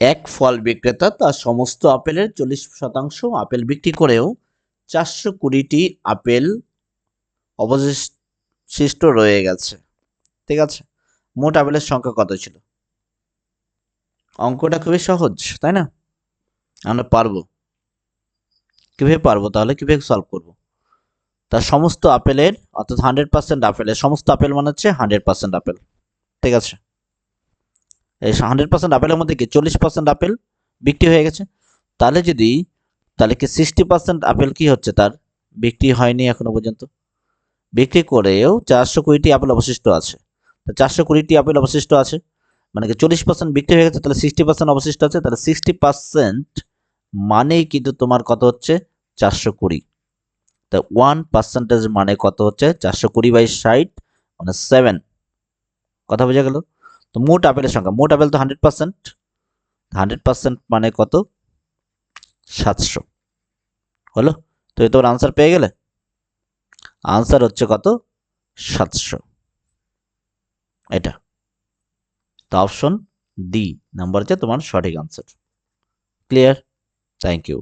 এক ফল বিক্রেতা তার সমস্ত আপেলের চল্লিশ শতাংশ আপেল বিক্রি করেও চারশো কুড়িটি আপেল অবশিষ্ট রয়ে গেছে। ঠিক আছে? মোট আপেলের সংখ্যা কত ছিল? অঙ্কটা খুবই সহজ, তাই না? আমরা পারব। কীভাবে পারব তাহলে? কীভাবে সলভ করব? তার সমস্ত আপেলের, অর্থাৎ হান্ড্রেড পার্সেন্ট আপেলের, সমস্ত আপেল মানে হচ্ছে হান্ড্রেড পার্সেন্ট আপেল। ঠিক আছে? হান্ড্রেড পার্সেন্ট আপেলের মধ্যে কি চল্লিশ পার্সেন্ট আপেল বিক্রি হয়ে গেছে? তাহলে যদি, তাহলে কি সিক্সটি পার্সেন্ট আপেল কি হচ্ছে তার? বিক্রি হয়নি এখনও পর্যন্ত। বিক্রি করেও চারশো কুড়িটি আপেল অবশিষ্ট আছে। তো চারশো কুড়িটি আপেল অবশিষ্ট আছে। মানে কি চল্লিশ পার্সেন্ট বিক্রি হয়ে গেছে, তাহলে সিক্সটি পার্সেন্ট অবশিষ্ট আছে। তাহলে সিক্সটি পার্সেন্ট মানেই কিন্তু তোমার কত হচ্ছে? চারশো কুড়ি। তা ওয়ান পার্সেন্টেজ মানে কত হচ্ছে? চারশো কুড়ি বাই ষাট মানে সেভেন কথা বোঝা গেল? তো মোট আপেলের সংখ্যা, মোট আপেল তো হান্ড্রেড পার্সেন্ট হান্ড্রেড পার্সেন্ট মানে কত? সাতশো। হলো? তো তোমার আনসার পেয়ে গেলে? আনসার হচ্ছে কত? সাতশো। এটা। তো অপশন ডি নাম্বার হচ্ছে তোমার সঠিক আনসার ক্লিয়ার থ্যাংক ইউ